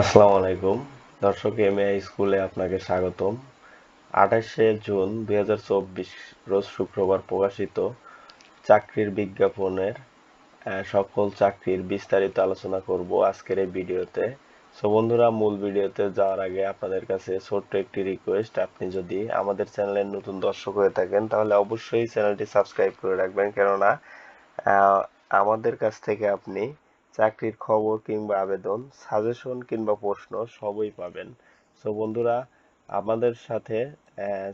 আসসালামু আলাইকুম। দর্শক এমএআই স্কুলে আপনাকে স্বাগতম। আঠাশে জুন দুই হাজার চব্বিশ, রোজ শুক্রবার প্রকাশিত চাকরির বিজ্ঞাপনের সকল চাকরির বিস্তারিত আলোচনা করব আজকের এই ভিডিওতে। সো বন্ধুরা, মূল ভিডিওতে যাওয়ার আগে আপনাদের কাছে ছোট্ট একটি রিকোয়েস্ট আপনি যদি আমাদের চ্যানেলের নতুন দর্শক হয়ে থাকেন, তাহলে অবশ্যই চ্যানেলটি সাবস্ক্রাইব করে রাখবেন। কেননা আমাদের কাছ থেকে আপনি চাকরির খবর কিংবা আবেদন সাজেশন কিংবা প্রশ্ন সবই পাবেন। সো বন্ধুরা, আমাদের সাথে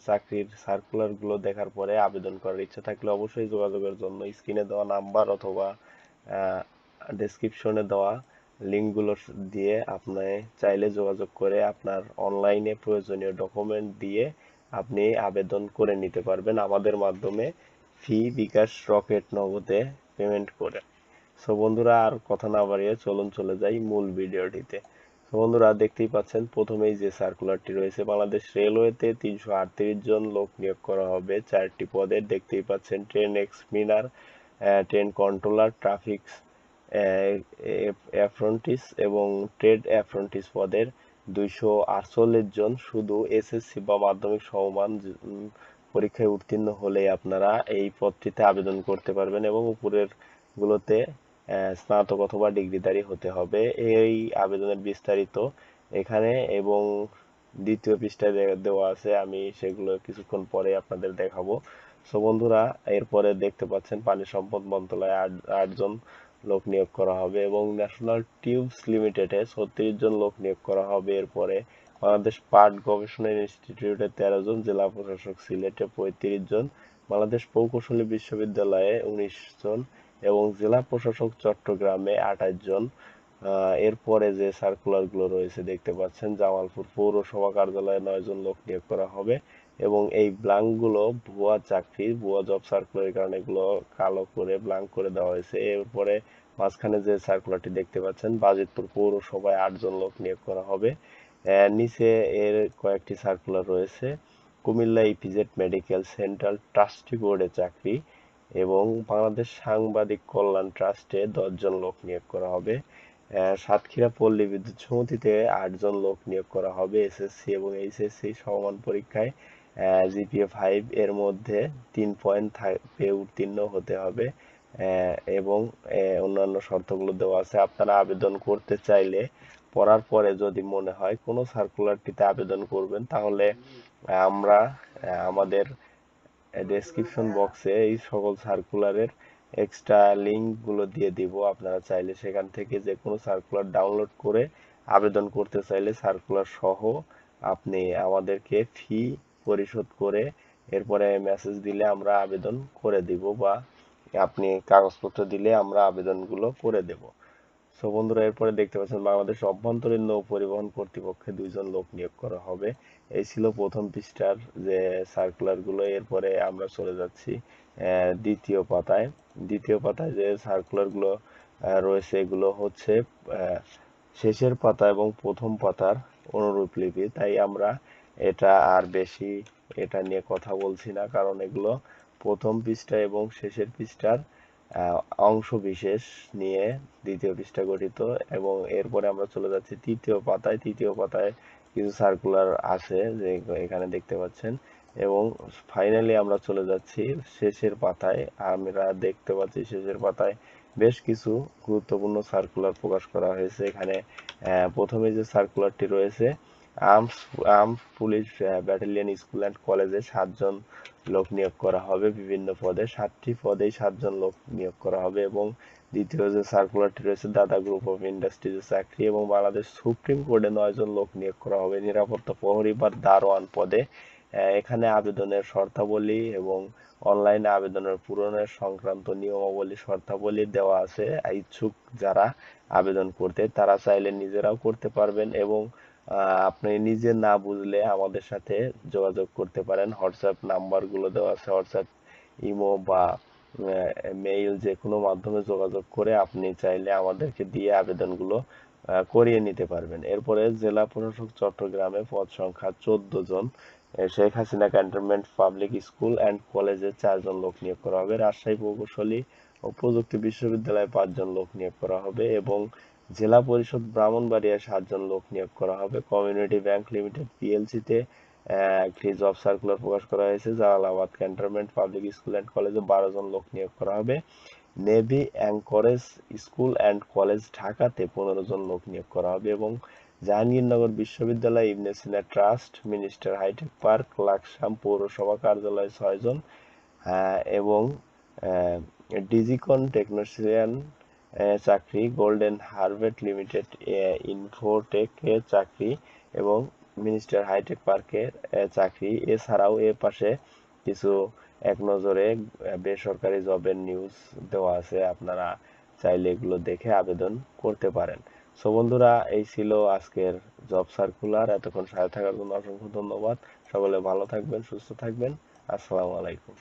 চাকরির সার্কুলারগুলো দেখার পরে আবেদন করার ইচ্ছা থাকলে অবশ্যই যোগাযোগের জন্য স্ক্রিনে দেওয়া নাম্বার অথবা ডেসক্রিপশনে দেওয়া লিঙ্কগুলো দিয়ে আপনি চাইলে যোগাযোগ করে আপনার অনলাইনে প্রয়োজনীয় ডকুমেন্ট দিয়ে আপনি আবেদন করে নিতে পারবেন। আমাদের মাধ্যমে ফি বিকাশ রকেট নগদে পেমেন্ট করে। সো বন্ধুরা, আর কথা না বাড়িয়ে চলুন চলে যাই মূল ভিডিওটিতে। তো বন্ধুরা, দেখতেই পাচ্ছেন, প্রথমেই যে সার্কুলারটি রয়েছে, বাংলাদেশ রেলওয়েতে তিনশো আটত্রিশ জন লোক নিয়োগ করা হবে চারটি পদে। দেখতেই পাচ্ছেন train examiner train controller traffic apprentice এবং ট্রেড অ্যাফ্রন্টিস পদের দুইশো আটচল্লিশ জন। শুধু এসএসসি বা মাধ্যমিক সমমান পরীক্ষায় উত্তীর্ণ হলেই আপনারা এই পদটিতে আবেদন করতে পারবেন এবং উপরের গুলোতে স্নাতক অথবা ডিগ্রিধারী হতে হবে। এই আবেদনের বিস্তারিত এখানে এবং দ্বিতীয় পৃষ্ঠায় দেওয়া আছে, আমি সেগুলো কিছুক্ষণ পরে আপনাদের দেখাবো। সো বন্ধুরা, এরপরে দেখতে পাচ্ছেন পানি সম্পদ মন্ত্রণালয়ে আট, আটজন লোক নিয়োগ করা হবে এবং ন্যাশনাল টিউবস লিমিটেডে ছত্রিশ জন লোক নিয়োগ করা হবে। এরপরে বাংলাদেশ পাট গবেষণা ইনস্টিটিউটে তেরো জন, জেলা প্রশাসক সিলেটে পঁয়ত্রিশ জন, বাংলাদেশ প্রকৌশলী বিশ্ববিদ্যালয়ে উনিশ জন এবং জেলা প্রশাসক চট্টগ্রামে আঠাশ জন। এরপরে যে সার্কুলারগুলো রয়েছে দেখতে পাচ্ছেন, জামালপুর পৌরসভা কার্যালয়ে নয় জন লোক নিয়োগ করা হবে এবং এই ব্লাঙ্কগুলো ভুয়া চাকরি, ভুয়া জব সার্কুলারের কারণে এগুলো কালো করে ব্লাঙ্ক করে দেওয়া হয়েছে। এরপরে মাঝখানে যে সার্কুলারটি দেখতে পাচ্ছেন, বাজিতপুর পৌরসভায় আটজন লোক নিয়োগ করা হবে। নিচে এর কয়েকটি সার্কুলার রয়েছে। Comilla EPZ medical central trustee বোর্ডে চাকরি। এবং বাংলাদেশ সাংবাদিক কল্যাণ ট্রাস্টে দশজন লোক নিয়োগ করা হবে। সাতক্ষীরা পল্লী বিদ্যুৎ সমিতিতে আটজন লোক নিয়োগ করা হবে এসএসসি এবং এইচএসসি সমমান পরীক্ষায়। জিপিএ ফাইভ এর মধ্যে তিন পয়েন্ট পেয়ে উত্তীর্ণ হতে হবে। এবং অন্যান্য শর্তগুলো দেওয়া আছে। আপনারা আবেদন করতে চাইলে পড়ার পরে যদি মনে হয় কোনো সার্কুলারটিতে আবেদন করবেন, তাহলে আমরা আমাদের ডেসক্রিপশন বক্সে এই সকল সার্কুলারের এক্সট্রা লিঙ্কগুলো দিয়ে দিব। আপনারা চাইলে সেখান থেকে যে কোনো সার্কুলার ডাউনলোড করে আবেদন করতে চাইলে সার্কুলার সহ আপনি আমাদেরকে ফি পরিশোধ করে এরপরে মেসেজ দিলে আমরা আবেদন করে দিব বা আপনি কাগজপত্র দিলে আমরা আবেদনগুলো করে দেব। সো বন্ধুরা, এরপরে দেখতে পাচ্ছেন বাংলাদেশ অভ্যন্তরীণ নৌ পরিবহন কর্তৃপক্ষে দুইজন লোক নিয়োগ করা হবে। এই ছিল প্রথম পৃষ্ঠার যে সার্কুলারগুলো। এরপরে আমরা চলে যাচ্ছি দ্বিতীয় পাতায়। দ্বিতীয় পাতায় যে সার্কুলারগুলো রয়েছে, এগুলো হচ্ছে শেষের পাতা এবং প্রথম পাতার অনুরূপ লিপি তাই আমরা এটা আর বেশি এটা নিয়ে কথা বলছি না, কারণ এগুলো প্রথম পৃষ্ঠা এবং শেষের পৃষ্ঠার অংশ বিশেষ নিয়ে দ্বিতীয় পৃষ্ঠা গঠিত এবং এরপরে আমরা চলে যাচ্ছি তৃতীয় পাতায়। তৃতীয় পাতায় কিছু সার্কুলার আছে যে এখানে দেখতে পাচ্ছেন। এবং ফাইনালি আমরা চলে যাচ্ছি শেষের পাতায়। আমরা দেখতে পাচ্ছি শেষের পাতায় বেশ কিছু গুরুত্বপূর্ণ সার্কুলার প্রকাশ করা হয়েছে। এখানে প্রথমে যে সার্কুলারটি রয়েছে arms arms police battalion, school and কলেজে সাতজন লোক নিয়োগ করা হবে। বিভিন্ন পদে, সাতটি পদেই সাতজন লোক নিয়োগ করা হবে এবং দ্বিতীয় যে সার্কুলারটি রয়েছে, দাদা গ্রুপ অফ ইন্ডাস্ট্রিজে চাকরি এবং বাংলাদেশ সুপ্রিম কোর্টে নয়জন লোক নিয়োগ করা হবে। নিরাপত্তা প্রহরী বা দারোয়ান পদে এখানে আবেদনের শর্তাবলী এবং অনলাইনে আবেদনের পূরণের সংক্রান্ত নিয়মাবলী শর্তাবলী দেওয়া আছে। ইচ্ছুক যারা আবেদন করতে, তারা চাইলে নিজেরাও করতে পারবেন এবং আপনি নিজে না বুঝলে আমাদের সাথে যোগাযোগ করতে পারেন। হোয়াটসঅ্যাপ নাম্বারগুলো দেওয়া আছে। হোয়াটসঅ্যাপ ইমো বা মেইল যে কোনো মাধ্যমে যোগাযোগ করে আপনি চাইলে আমাদেরকে দিয়ে আবেদনগুলো করিয়ে নিতে পারবেন। এরপরে জেলা প্রশাসক চট্টগ্রামে পদ সংখ্যা চোদ্দ জন। Sheikh Hasina cantonment public school and কলেজে চারজন লোক নিয়োগ করা হবে। রাজশাহী প্রকৌশলী ও প্রযুক্তি বিশ্ববিদ্যালয়ে পাঁচজন লোক নিয়োগ করা হবে এবং জেলা পরিষদ ব্রাহ্মণবাড়িয়া সাতজন লোক নিয়োগ করা হবে। কমিউনিটি ব্যাংক লিমিটেড পিএলসিতে একটি জব সার্কুলার প্রকাশ করা হয়েছে Jalalabad cantonment, public school and কলেজে বারো জন লোক নিয়োগ করা হবে। Navy anchorage school and college ঢাকাতে পনেরো জন লোক নিয়োগ করা হবে এবং জাহাঙ্গীরনগর বিশ্ববিদ্যালয় Ibn Sina trust, minister hi tech park, Laksam পৌরসভা কার্যালয়ে ছয়জন এবং ডিজিকন টেকনোশিয়ান চাকরি গোল্ডেন হারভেট লিমিটেড ইনফোটেকে চাকরি এবং মিনিস্টার হাইটেক পার্কের চাকরি। এছাড়াও এ পাশে কিছু এক নজরে বেসরকারি জবের নিউজ দেওয়া আছে, আপনারা চাইলে এগুলো দেখে আবেদন করতে পারেন। সো বন্ধুরা, এই ছিল আজকের জব সার্কুলার। এতক্ষণ সাথে থাকার জন্য অসংখ্য ধন্যবাদ। সকলে ভালো থাকবেন, সুস্থ থাকবেন। আসসালামু আলাইকুম।